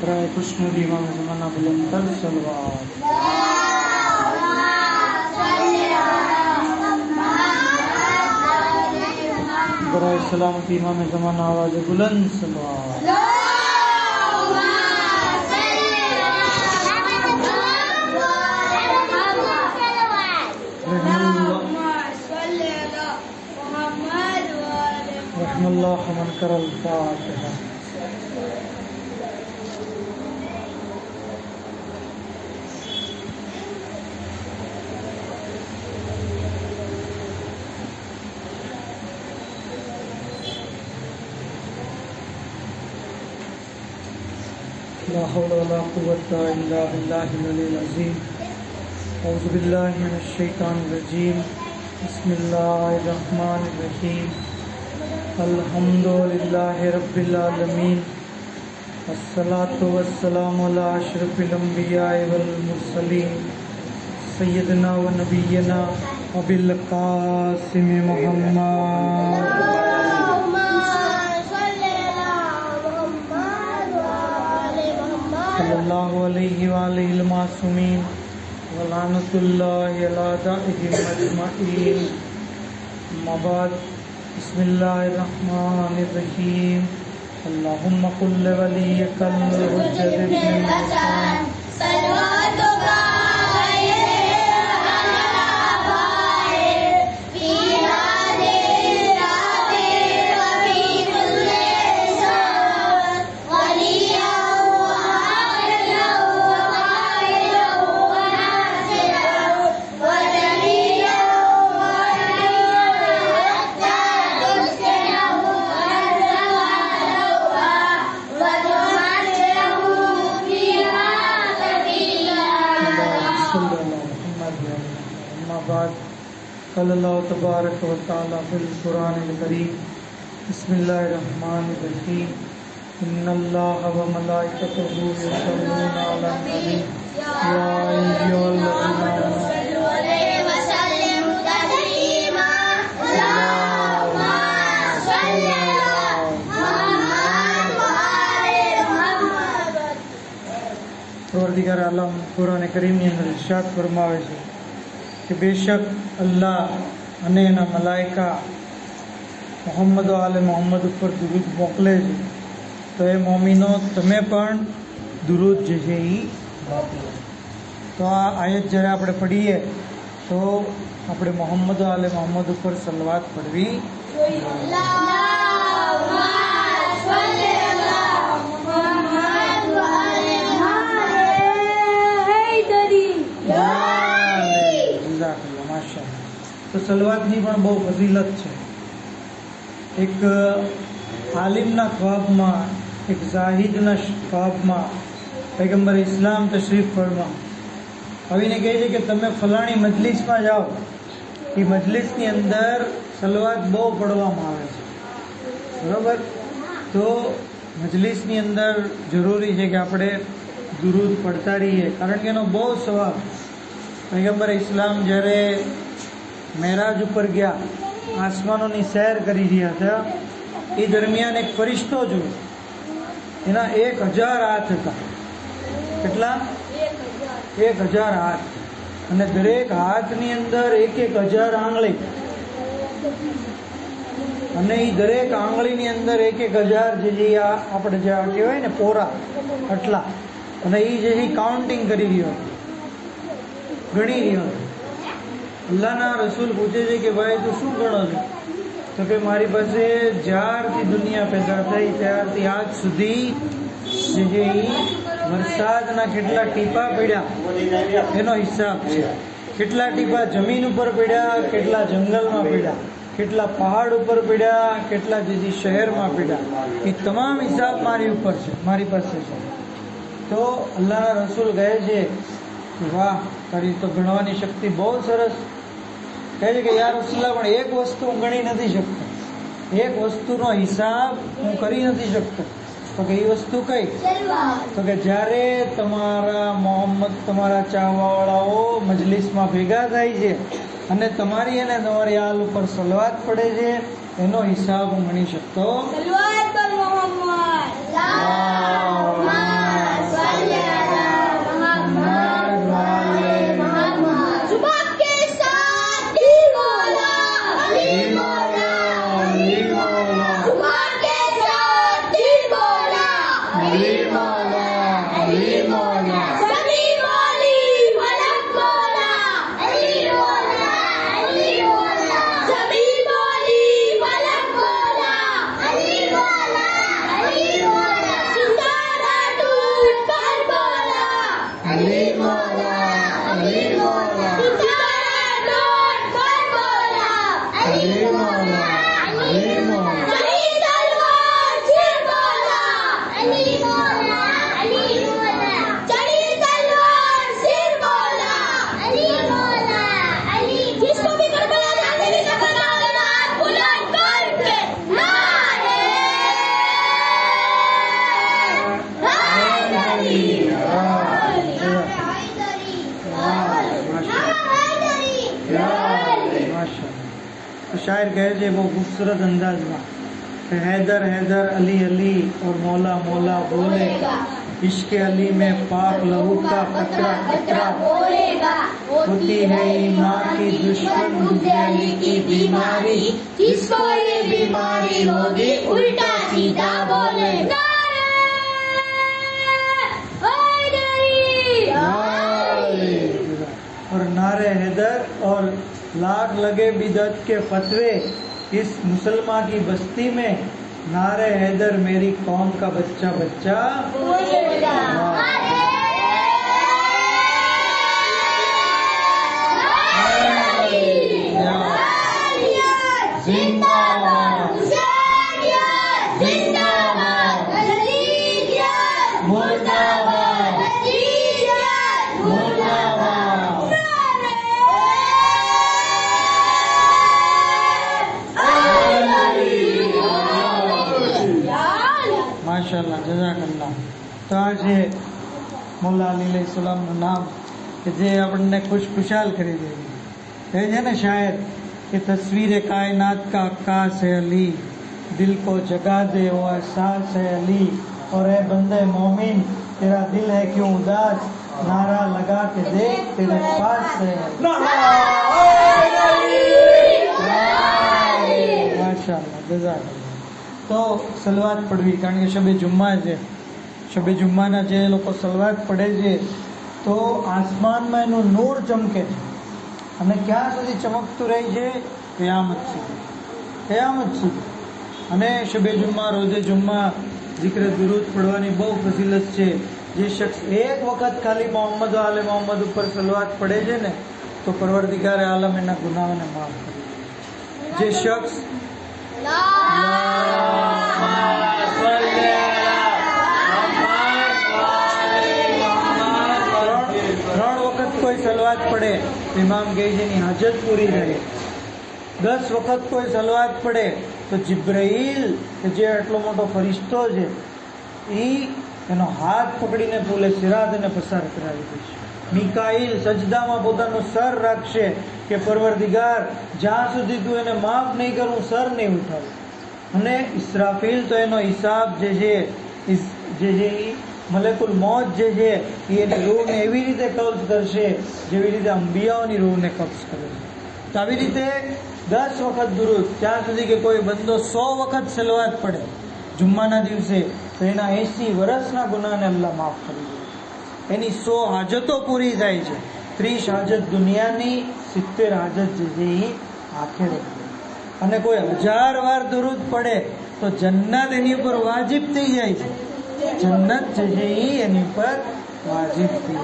برائے خوشن امام زمانہ بلند کر سلوات برائے سلامتی امام زمانہ آواز بلند سلوات رحم اللہ من کر الفاتحہ لا حول ولا قوة إلا بالله العلي العظيم. أعوذ بالله من الشيطان الرجيم. بسم الله الرحمن الرحيم. الحمد لله رب العالمين. الصلاة والسلام على أشرف الأنبياء والمرسلين. سيدنا ونبينا أبي القاسم محمد. صلى الله عليه وآله المعصومين ولعنة الله على أعدائهم أجمعين أما بعد بسم الله الرحمن الرحيم اللهم قل لوليك الحجة ابن القرآن الكريم بسم الله الرحمن الرحيم إن الله وملائكته يصلون على النبي يا أيها الذين آمنوا પરવરદિગાર આલમ કુરાન કરીમની અંદર ઇરશાદ ફરમાવે છે કે બેશક અલ્લાહ અને એના મલાઈકા મોહમ્મદ આલે મોહમ્મદ ઉપર દુરુદ મોકલે છે તો એ મોમીનો તમે પણ દુરુદ જે છે એ મોકલો તો આ આયત જ્યારે આપણે પડીએ તો આપણે મોહમ્મદ આલે મોહમ્મદ ઉપર સલવાત પડવી તો સલવાતની પણ બહુ ફઝીલત છે એક આલિમના ખ્વાબમાં, એક જાહિદના ખ્વાબમાં, પૈગંબર ઇસ્લામ તશરીફ ફળમાં આવીને કહે છે કે તમે ફલાણી મજલિસમાં જાઓ. એ મજલિસની અંદર સલવાત બહુ પડવામાં આવે છે. બરોબર? તો મજલિસની અંદર જરૂરી છે કે આપણે દુરુદ પડતા રહીએ. કારણ કે એનો બહુ સવાલ. પૈગંબર ઇસ્લામ જ્યારે મેરાજ ઉપર ગયા આસમાનોની સૈર કરી રહ્યા હતા. એ દરમિયાન એક ફરિશ્તો જોયો એના એક હજાર હાથ હતા. કેટલા? એક હજાર હાથ. અને દરેક હાથની અંદર એક એક હજાર આંગળી. અને એ દરેક આંગળીની અંદર એક એક હજાર જે જે આ આપણે જે આ કહેવાય ને પોરા આટલા અને એ જે કાઉન્ટિંગ કરી રહ્યો ગણી રહ્યો અલ્લાહના રસૂલ પૂછે છે કે, ભાઈ, તું શું ગણો છો? તો કે, મારી પાસે જ્યારથી દુનિયા પેદા થઈ, ત્યારથી આજ સુધી જે વરસાદના કેટલા ટીપા પડ્યા, એનો હિસાબ છે. કેટલા ટીપા જમીન ઉપર પડ્યા, કેટલા જંગલમાં પડ્યા, કેટલા પહાડ ઉપર પડ્યા, કેટલા જે શહેરમાં પડ્યા એ તમામ હિસાબ મારી ઉપર છે, મારી પાસે છે. તો અલ્લાહના રસૂલ કહે છે વાહ, તારી તો ગણવાની શક્તિ બહુ સરસ. કહે છે કે યાર રસુલ્લા પણ એક વસ્તુ હું ગણી નથી શકતો. એક વસ્તુનો હિસાબ હું કરી નથી શકતો. તો કે એ વસ્તુ કઈ? તો કે જ્યારે તમારા મોહમ્મદ, તમારા ચાહવાવાળાઓ મજલિસમાં ભેગા થાય છે અને તમારી અને તમારી આલ ઉપર સલવાત પડે છે, એનો હિસાબ હું ગણી શકતો خوبصورت انداز میں۔ حیدر حیدر علی علی اور مولا مولا بولے۔ گا عشق علی میں پاک لہو کا قطرہ قطرہ۔ ہوتی ہے ایمان کی دشمن مجھے علی کی بیماری۔ جس کو یہ بیماری ہوگی الٹا سیدھا بولے۔ گا اور نعرے حیدر اور لاکھ لگے بیدت کے فتوے۔ इस मुसलमान की बस्ती में नारे हैदर मेरी कौम का बच्चा बच्चा તો આ છે મુલ્લા અલી સલામનું નામ કે જે આપણને ખુશ ખુશાલ કરી દે કહે છે ને શાયર کہ تصویر کائنات کا عکاس ہے علی، دل کو جگا دے وہ احساس ہے علی۔ اور اے بندے مومن، تیرا دل ہے کیوں اداس؟ نعرہ لگا کے دیکھ تیرے پاس ہے۔ ماشاء اللہ۔ تو سلوات پڑھوی પડવી کے شب جمعہ ہے શબે જુમ્માના જે લોકો સલવાત પડે છે, તો આસમાનમાં એનું નૂર ચમકે છે. અને ક્યાં સુધી ચમકતું રહે છે? કયામત સુધી. કયામત સુધી. અને શબે જુમ્મા, રોજે જુમ્મા zikr દુરુદ પડવાની બહુ ફઝીલત છે. જે શખ્સ એક વખત ખાલી મોહમ્મદ આલે મોહમ્મદ ઉપર સલવાત પડે છે ને, તો પરવરદિગારે આલમ એના ગુનાઓને માફ કરે જે શખ્સ સલવાત પડે, ઇમામ કહે હાજત પૂરી થાય. દસ વખત કોઈ સલવાત પડે, તો જિબ્રાઈલ કે જે આટલો મોટો ફરિશ્તો છે એ એનો હાથ પકડીને પુલે સિરાત એને પસાર કરાવી દેશે મિકાઈલ સજદામાં પોતાનું સર રાખશે કે, પરવરદિગાર, જ્યાં સુધી તું એને માફ નહીં કરું સર નહીં ઉઠાવું. અને ઇસરાફીલ તો એનો હિસાબ જે છે જે છે મલેકુલ મોત જે છે, એ એની રૂહને એવી રીતે કબ્જ કરશે, જેવી રીતે અંબિયાઓની રૂહને કબ્જ કરે છે. તો આવી રીતે દસ વખત દુરુદ, ત્યાં સુધી કે કોઈ બંદો સો વખત સલવાત પડે, જુમ્માના દિવસે, તો એના એંસી વર્ષના ગુનાને અલ્લાહ માફ કરી દે. એની સો હાજતો પૂરી થાય છે. ત્રીસ હાજત દુનિયાની, સિત્તેર હાજત જે છે એ આખેરે અને કોઈ હજાર વાર દુરુદ પડે, તો જન્નત એની ઉપર વાજિબ થઈ જાય છે. જન્નત છે એ એની ઉપર વાજિબ થઈ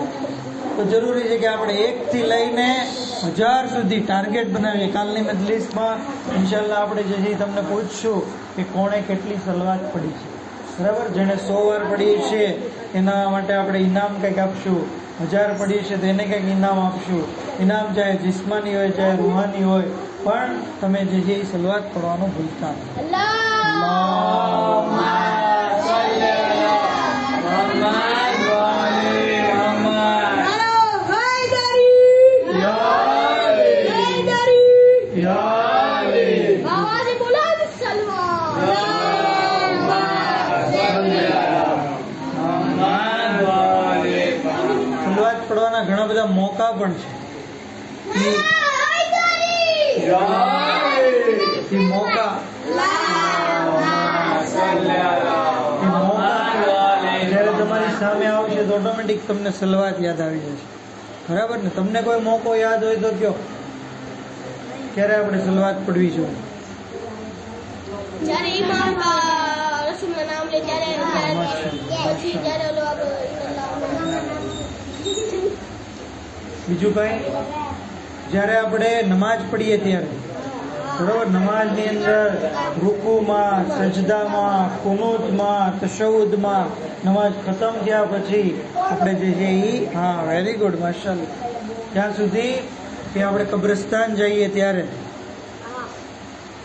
તો જરૂરી છે કે આપણે એકથી લઈને હજાર સુધી ટાર્ગેટ બનાવીએ. કાલની મજલિસમાં ઇન્શાલ્લાહ આપણે જે છે તમને પૂછશું કે કોણે કેટલી સલવાત પડી છે. બરાબર? જેણે સો વાર પડી છે, એના માટે આપણે ઇનામ કંઈક આપશું. હજાર પડી છે, તો એને કંઈક ઇનામ આપશું. ઇનામ ચાહે જિસ્માની હોય, ચાહે રૂહાની હોય, પણ તમે જે છે એ સલવાત પડવાનું ભૂલતા નહીં સલવાત પડવાના ઘણા બધા મોકા પણ છે. મોકા. જ્યારે તમારી સામે આવશે તો ઓટોમેટિક તમને સલવાત યાદ આવી જશે. બરાબર ને? તમને કોઈ મોકો યાદ હોય તો કયો? ક્યારે આપણે સલવાત પડવી છે? જ્યારે ઇમામ રસૂલના નામ લે ત્યારે ત્યારે પછી જ્યારે ઓલો બીજું કઈ જ્યારે આપણે નમાજ પડીએ ત્યારે બરોબર? નમાજની અંદર રૂકુમાં સજદામાં કુનુતમાં તશૌદમાં નમાજ ખતમ થયા પછી આપણે જે છે એ હા વેરી ગુડ માર્શલ ત્યાં સુધી કે આપણે કબ્રસ્તાન જઈએ ત્યારે.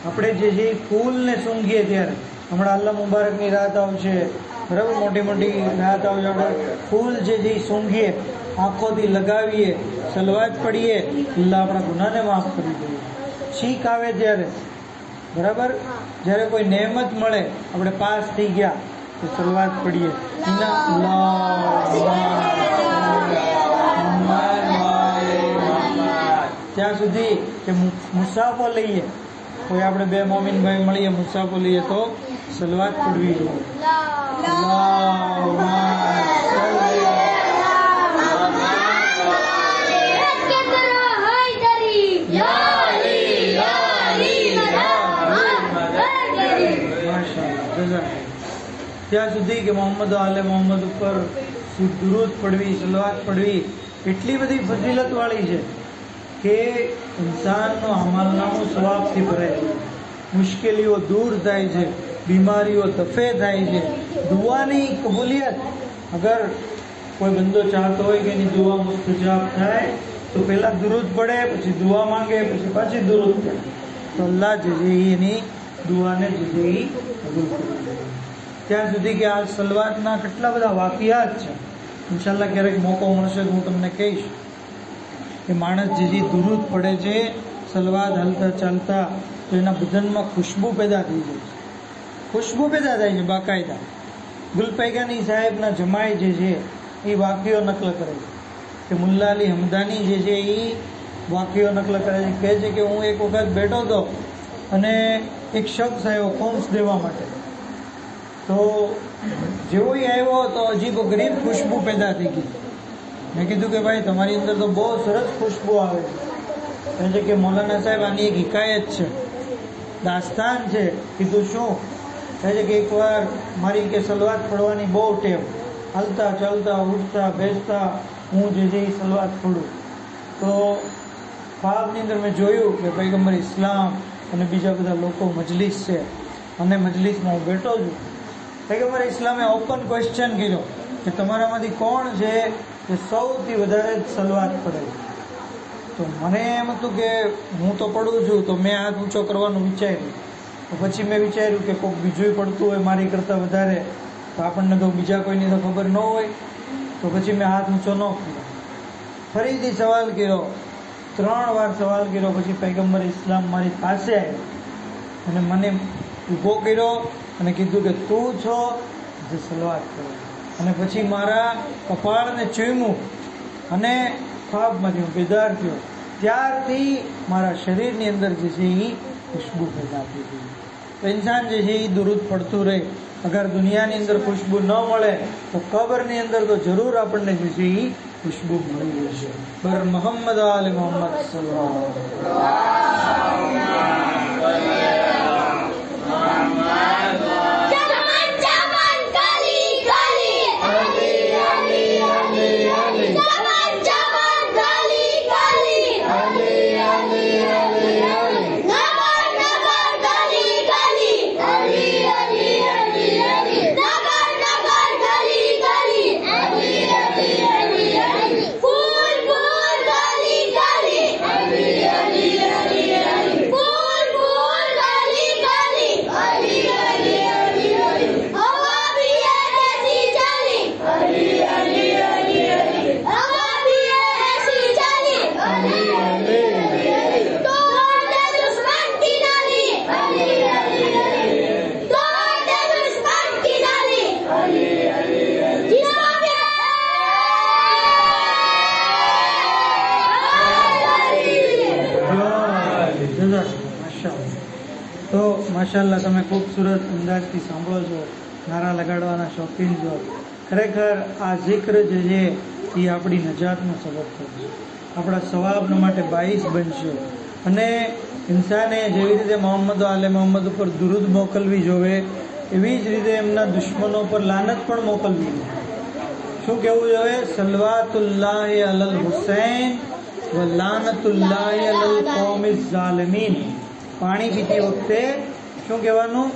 આપણે જે જે ફૂલને સૂંઘીએ ત્યારે. હમણાં અલ્લા મુબારકની રાત આવશે. બરાબર? મોટી મોટી રાત આવશે આપણે. ફૂલ જે જે સૂંઘીએ, આંખોથી લગાવીએ સલવાજ પડીએ, અલ્લાહ આપણા ગુનાને માફ કરી દઈએ છીક આવે ત્યારે. બરાબર? જ્યારે કોઈ નહેમત મળે, આપણે પાસ થઈ ગયા, તો સલવાજ પડીએ. ઇના ત્યાં સુધી કે મુસાફો લઈએ. કોઈ આપણે બે મોમીનભાઈ મળીએ, મુસાફો લઈએ તો સલવાત પડવી ત્યાં સુધી કે મોહમ્મદ આલે મોહમ્મદ ઉપર દુરૂદ પડવી, સલવાત પડવી, એટલી બધી ફજીલત વાળી છે. કે ઇન્સાનનો અમલનામું સ્વાબથી ભરાય છે. મુશ્કેલીઓ દૂર થાય છે, બીમારીઓ તફે થાય છે. દુઆની કબૂલિયત. અગર કોઈ બંદો ચાહતો હોય કે એની દુઆ મુસ્તજાબ થાય, તો પહેલાં દુરુદ પડે, પછી દુઆ માંગે, પછી પાછી દુરુદ પડે તો અલ્લાહ જે એની દુઆને જે કબૂલ ત્યાં સુધી કે આ સલવાતના કેટલા બધા વાકિયાત છે. ઇન્શાલ્લાહ ક્યારેક મોકો મળશે તો હું તમને કહીશ. કે માણસ જે દુરુદ પડે છે, સલવાદ હાલતા ચાલતા, તો એના બદનમાં ખુશ્બુ પેદા થઈ જાય છે. ખુશ્બુ પેદા થાય છે, બાકાયદા. ગુલપૈગાની સાહેબના જમાઈ જે છે, એ વાક્યો નકલ કરે છે. કે મુલ્લા અલી હમદાની જે છે, એ વાક્યો નકલ કરે છે. કહે છે કે હું એક વખત બેઠો હતો અને એક શખ્સ આવ્યો કોમ્સ દેવા માટે. તો જેવો આવ્યો તો અજીબો ગરીબ ખુશ્બુ પેદા થઈ ગઈ. મેં કીધું કે ભાઈ, તમારી અંદર તો બહુ સરસ ખુશ્બુ આવે છે. કહે છે કે મૌલાના સાહેબ, આની એક હિકાયત છે. દાસ્તાન છે. કીધું શું? કહે છે કે એકવાર મારી કે સલવાત પડવાની બહુ ટેવ. હાલતા ચાલતા, ઉઠતા, બેસતા, હું જે એ સલવાત ફોડું. તો ખ્વાબની અંદર મેં જોયું કે પૈગંબર ઇસ્લામ અને બીજા બધા લોકો મજલિસ છે. અને મજલિસમાં હું બેઠો છું. પૈગંબર ઇસ્લામે ઓપન ક્વેશ્ચન કર્યો કે તમારામાંથી કોણ છે કે સૌથી વધારે સલવાત પડે તો મને એમ હતું કે હું તો પડું છું, તો મેં હાથ ઊંચો કરવાનું વિચાર્યું. તો પછી મેં વિચાર્યું કે કોઈક બીજું પડતું હોય, મારી કરતાં વધારે, તો આપણને તો બીજા કોઈની તો ખબર ન હોય. તો પછી મેં હાથ ઊંચો ન કર્યો. ફરીથી સવાલ કર્યો. ત્રણ વાર સવાલ કર્યો, પછી પૈગંબર ઇસ્લામ મારી પાસે આવ્યો અને મને ઊભો કર્યો અને કીધું કે તું છો જે સલવાત કરો અને પછી મારા કપાળને ચૂમ્યું અને ખ્વાબમાંથી હું બેદાર થયો. ત્યારથી મારા શરીરની અંદર જે છે એ ખુશ્બુ પેદા થઈ ગઈ. તો ઇન્સાન જે છે એ દુરુદ પડતું રહે. અગર દુનિયાની અંદર ખુશ્બુ ન મળે, તો કબરની અંદર તો જરૂર આપણને જે છે એ ખુશ્બુ મળી જશે બર મોહમ્મદ આલ મોહમ્મદ સલ્લલ્લાહુ માશાલ્લાહ, તમે ખૂબસૂરત અંદાજથી સાંભળો છો, નારા લગાડવાના શોખીન છો. ખરેખર આ જિક્ર જે છે, એ આપણી નજાતનો સબબ થશે. આપણા સવાબના માટે બાઈસ બનશે. અને ઇન્સાને જેવી રીતે મોહમ્મદ આલે મોહમ્મદ ઉપર દુરુદ મોકલવી જોવે, એવી જ રીતે એમના દુશ્મનો પર લાનત પણ મોકલવી જોઈએ શું કહેવું જોઈએ સલવાતુલ્લાહ અલલ હુસૈન વ લાનતુલ્લાહ અલલ કોમિઝ ઝાલમીન. પાણી પીતી વખતે શું કહેવાનું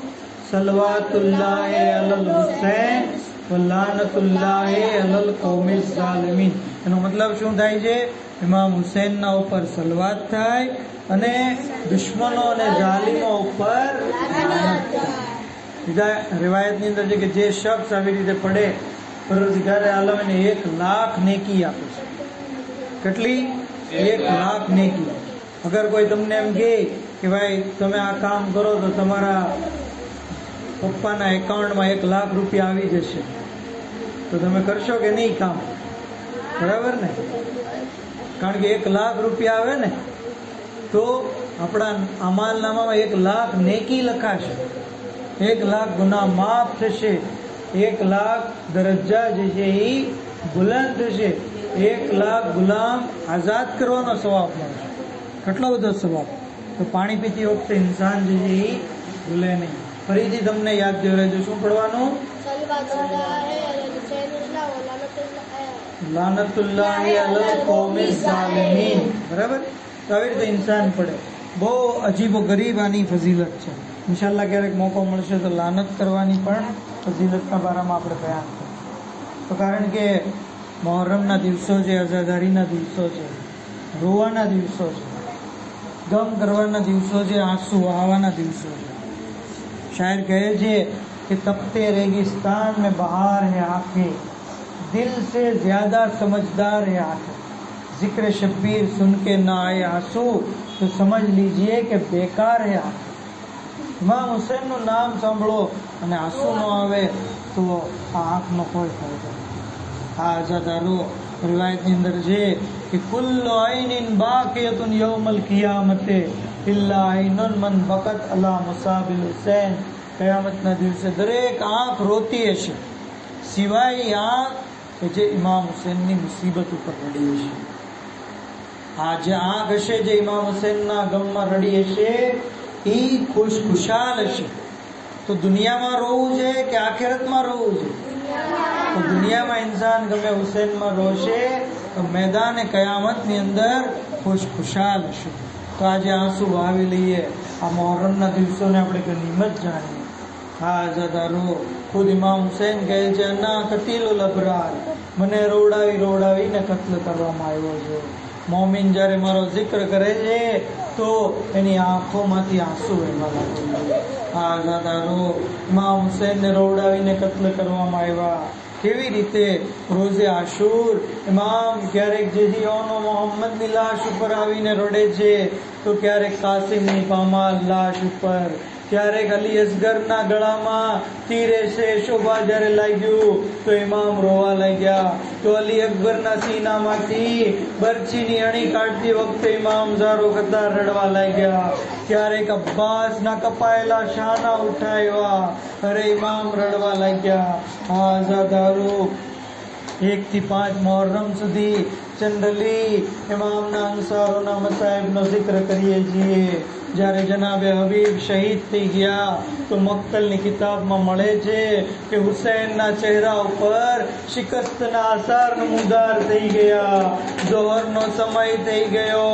સલવાતુલ્લાહ અલલ હુસૈન વલાનતુલ્લાહ લાનતુલ્લાહ અલલ કૌમિ સાલમીન એનો મતલબ શું થાય છે ઇમામ હુસૈનના ઉપર સલવાત થાય અને દુશ્મનો અને જાલિમો ઉપર બીજા રિવાયતની અંદર છે કે જે શખ્સ આવી રીતે પડે પરોજગારે આલમ એને એક લાખ નેકી આપે છે કેટલી એક લાખ નેકી અગર કોઈ તમને એમ કહે કે ભાઈ, તમે આ કામ કરો તો તમારા પપ્પાના એકાઉન્ટમાં એક લાખ રૂપિયા આવી જશે. તો તમે કરશો કે નહીં કામ? બરાબર ને? કારણ કે એક લાખ રૂપિયા આવે ને, તો આપણા અમાલનામામાં એક લાખ નેકી લખાશે. એક લાખ ગુના માફ થશે. એક લાખ દરજ્જા જે છે એ બુલંદ થશે. એક લાખ ગુલામ આઝાદ કરવાનો સ્વભાવ મળશે કેટલો બધો સ્વભાવ તો પાણી પીતી વખતે ઇન્સાન જે છે એ ભૂલે નહીં. ફરીથી તમને યાદ દેવરાજો શું પડવાનું? લાનતુલ્લાહી અલલ કૌમિ ઝાલિમીન. બરાબર? તો આવી રીતે ઇન્સાન પડે. બહુ અજીબો ગરીબ આની ફઝીલત છે. ઇન્શાલ્લાહ ક્યારેક મોકો મળશે તો લાનત કરવાની પણ ફઝીલતના બારામાં આપણે બયાન તો કારણ કે મહોરમના દિવસો છે અઝાદારીના દિવસો છે, રોવાના દિવસો છે. ગમ કરવાના દિવસો છે، આંસુ વહાવાના દિવસો છે. શાયર કહે છે کہ تپتے ریگستان میں بہار ہے آنکھیں دل سے زیادہ سمجھدار ہے آنکھیں ذکر شبیر سن کے نہ آئے آنسو تو سمجھ لیجیے کہ بیکار ہے آنکھ امام حسین નું નામ સાંભળો، અને આંસુ ન આવે તો આ આંખનો કોઈ ફાયદો આ આઝાદારો રિવાયતની અંદર છે કે કુલ્લો આઈનિન બાકિયતુન યૌમલ કિયામતે ઇલ્લા આઈનુન મન બકત અલા મુસાબિલ હુસૈન કયામતના દિવસે દરેક આંખ રોતી હશે સિવાય એ આંખ કે જે ઇમામ હુસેનની મુસીબત ઉપર રડી હશે આ જે આંખ હશે જે ઇમામ હુસેનના ગમમાં રડી હશે એ ખુશ ખુશાલ હશે તો દુનિયામાં રોવું છે કે આખેરતમાં રોવું છે તો દુનિયામાં ઇન્સાન ગમે હુસેનમાં રોશે તો મેદાન કયામતની અંદર ખુશ ખુશાલ છે. તો આજે આંસુ વાવી લઈએ. આ મોહરમના દિવસોને આપણે ગનીમત જાણીએ. હા આઝાદારો ખુદ ઇમામ હુસેન કહે છે, ના કતીલુલ અબરાર મને રોડાવી રોડાવીને કત્લ કરવામાં આવ્યો છે. મોમિન જ્યારે મારો જિક્ર કરે છે, તો એની આંખોમાંથી આંસુ વહેવા લાગે છે. હા ઇમામ હુસેનને રોડાવીને કત્લ કરવામાં આવ્યા. કેવી રીતે રોઝે આશુર? ઇમામ ક્યારેક જેથી ઓનો મોહમ્મદની લાશ ઉપર આવીને રડે છે, તો ક્યારેક કાસિમની પામાલ લાશ ઉપર ક્યારેક અલી અસગરના ગળામાં તીરે છે, શોભા જ્યારે લાગ્યું તો ઇમામ રોવા લાગ્યા તો અલી અકબરના સીનામાંથી બરછીની અણી કાઢતી વખતે ઇમામ ઝારો કરતા રડવા લાગ્યા ક્યારેક અબ્બાસના કપાયેલા શાના ઉઠાવ્યા. અરે ઇમામ રડવા લાગ્યા આઝાદારો એક થી પાંચ મોહર્રમ સુધી જનરલી ઇમામના અંસારોના મસાહેબનો જિક્ર કરીએ છીએ. જ્યારે જનાબે હબીબ શહીદ થઈ ગયા તો મક્કલની કિતાબમાં મળે છે કે હુસૈનના ચહેરા ઉપર શિકસ્તના આસાર નમૂદાર થઈ ગયા જોહરનો સમય થઈ ગયો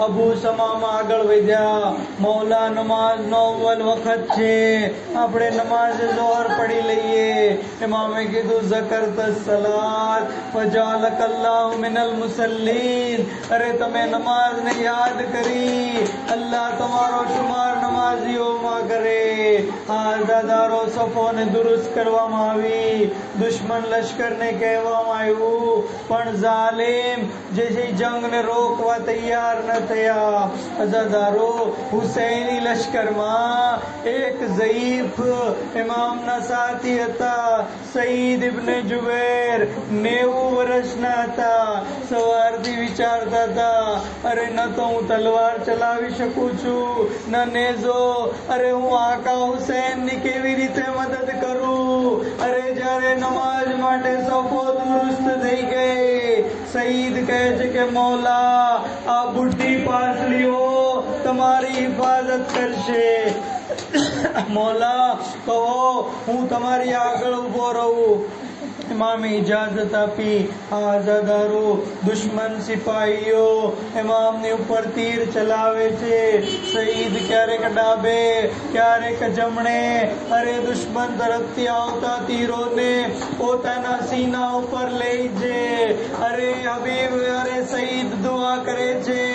અબુ સમામાં આગળ વધ્યા મૌલા નમાઝનો અવ્વલ વખત છે આપણે નમાઝ જોહર પડી લઈએ ઇમામે કીધું ઝકરત સલાત ફજાલક અલ્લાહુ મિનલ મુસલ્લીન અરે તમે નમાઝને યાદ કરી અલ્લાહ તમારો શુમાર નમાઝીઓમાં કરે. આ દાદારો સફોને દુરુસ્ત કરવામાં આવી. દુશ્મન લશ્કરને કહેવામાં આવ્યું, પણ ઝાલિમ, જે છે જંગને રોકવા તૈયાર ન થયા. અઝાદારો હુસૈની લશ્કરમાં એક ઝઈફ ઇમામના સાથી હતા, સઈદ ઇબ્ને જુબેર, નેવું વર્ષના હતા. સવારથી વિચારતા હતા, અરે, ન તો હું તલવાર ચલાવી શકું છું. ન નેઝો અરે હું આકા હુસૈનની કેવી રીતે મદદ કરું? અરે જ્યારે નમાજ માટે સફો દુરુસ્ત થઈ ગઈ, સઈદ કહે છે કે, મૌલા, આ બુઢી પાસલીઓ તમારી હિફાજત કરશે. મોલા, કહો, હું તમારી આગળ ઊભો રહું. ઇમામે ઇજાજત આપી આઝાદારો દુશ્મન સિપાહીઓ ઇમામની ઉપર તીર ચલાવે છે શહીદ ક્યારેક ડાબે ક્યારેક જમણે અરે દુશ્મન તરફથી આવતા તીરોને પોતાના સીના ઉપર લઈ છે અરે હબીબ અરે શહીદ દુઆ કરે છે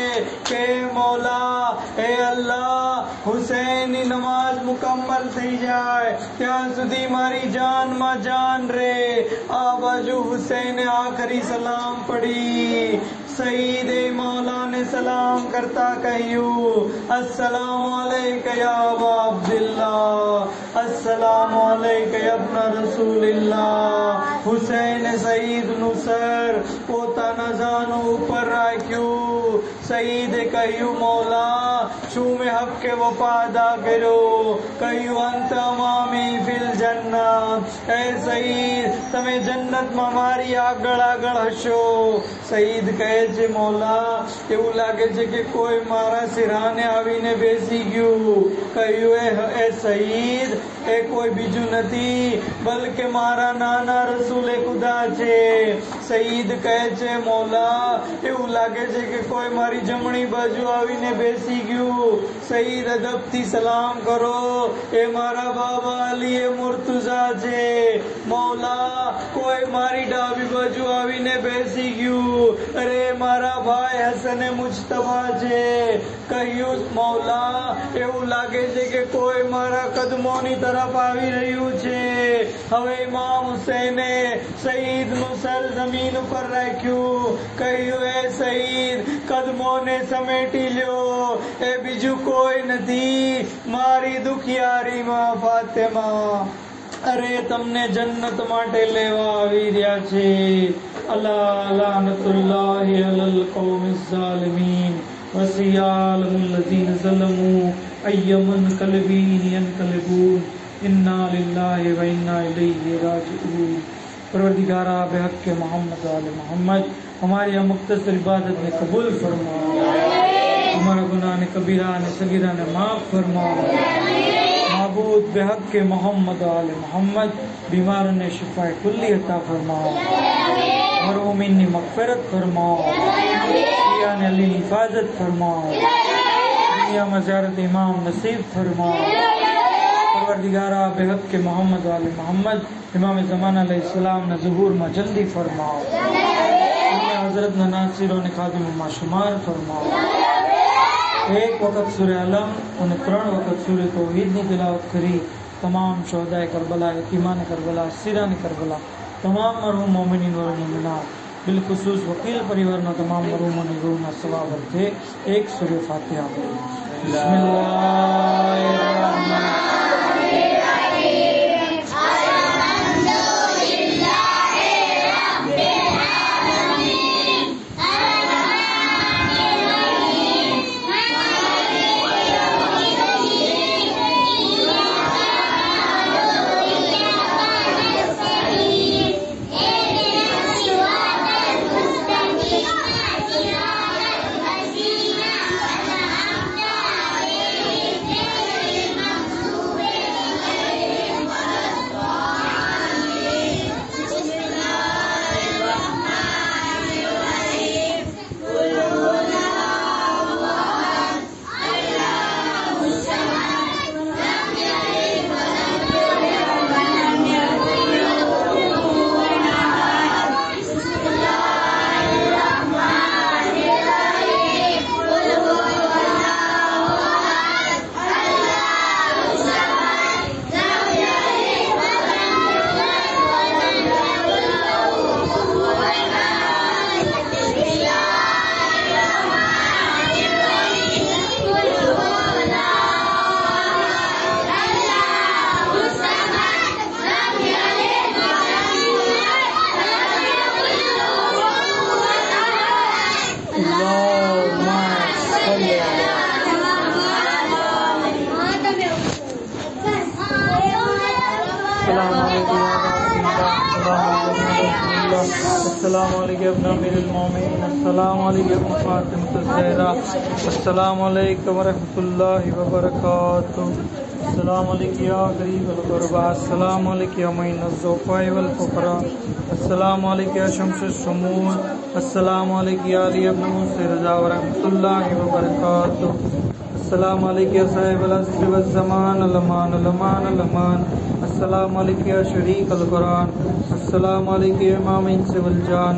કે મૌલા હે અલ્લાહ હુસૈનની નમાઝ મુકમ્મલ થઈ જાય ત્યાં સુધી મારી જાનમાં જાન રે આ બાજુ હુસૈને આખરી સલામ પડી સઈદે મૌલા ને સલામ કરતા કહ્યું અસ્સલામુ અલૈકા યા અબા અબ્દુલ્લાહ અસ્સલામુ અલૈકા યા ઇબ્ન રસૂલિલ્લાહ હુસૈન સઈદનું સર પોતાના જાનો ઉપર રાખ્યું સઈદે કહ્યું મૌલા શું મેં હક્કે વફા અદા કર્યો કહ્યું અંત અમામી ફિલ જન્નત હે સઈદ તમે જન્નતમાં મારી આગળ આગળ હશો સઈદ કહે છે મૌલા એવું લાગે છે કે કોઈ મારા સિરાને આવીને બેસી ગયું કહ્યું એ એ સઈદ એ કોઈ બીજું નથી બલકે મારા નાના રસૂલે ખુદા છે સઈદ કહે છે મૌલા એવું લાગે છે કે કોઈ મારી જમણી બાજુ આવીને બેસી ગયું. સઈદ અદબથી સલામ કરો. એ મારા બાબા અલી એ મુર્તુઝા છે. મૌલા, કોઈ મારી ડાબી બાજુ આવીને બેસી ગયું. અરે, મારા ભાઈ હસને મુજતબા છે. કહ્યું, મૌલા, એવું લાગે છે કે કોઈ મારા કદમોની તરફ આવી રહ્યું છે. હવે ઇમામ હુસૈને સઈદનું સર જમીન ઉપર રાખ્યું. કહ્યું, એ સઈદ મોને સમેટી લ્યો. એ બીજું કોઈ નથી. મારી દુખિયારીમાં ફાતેમા. અરે، તમને જન્નત માટે લેવા આવી રહ્યા છે. અલા લાનતુલ્લાહ અલલ કૌમ ઝાલિમીન. વસિયાલ الذین ظلموا ایمن قلبین ینقلبون انا للہ و انا الیہ راجعون پروردگارہ بحق محمد آل محمد ہماری مختصر عبادت نے قبول فرما ہمارا گناہ نے کبیرہ نے صغیرہ نے معاف فرما معبود بحق کے محمد آل محمد بیمار نے شفا کلی عطا فرما مرحومین نے مغفرت فرما سیاہ نے علی حفاظت فرما دنیا مزارت امام نصیب فرما پروردگارہ بحق کے محمد آل محمد امام زمان علیہ السلام نے ظہور میں جلدی فرما حضرت نناسی شمار فرماؤ ایک وقت سور علم، ان ترن وقت سور توحید نے تلاوت کری۔ تمام شہداء کربلا، یتیمان کربلا، سیران کربلا، تمام مرحوم مومنین و مومنات، بالخصوص وکیل پریوارنا تمام مرحوموں روحنا ثواب ورتے ایک سور فاتحہ۔ بسم اللہ۔ الرحمن المومنین السلام علیکم فاطمۃ الزہرا. السلام علیکم ورحمۃ اللہ وبرکاتہ. السلام علیکم یا غریب الغربا. السلام علیکم یا معین الزوفاء والفقراء. السلام علیکم یا شمس الشمول. السلام علیکم یا علی ابن موسی رضا ورحمۃ اللہ وبرکاتہ. السلام علیکم یا صاحب الاسر والزمان الامان الامان الامان السلام علیکم یا شریک القرآن. السلام علیکم یا امام انس والجان.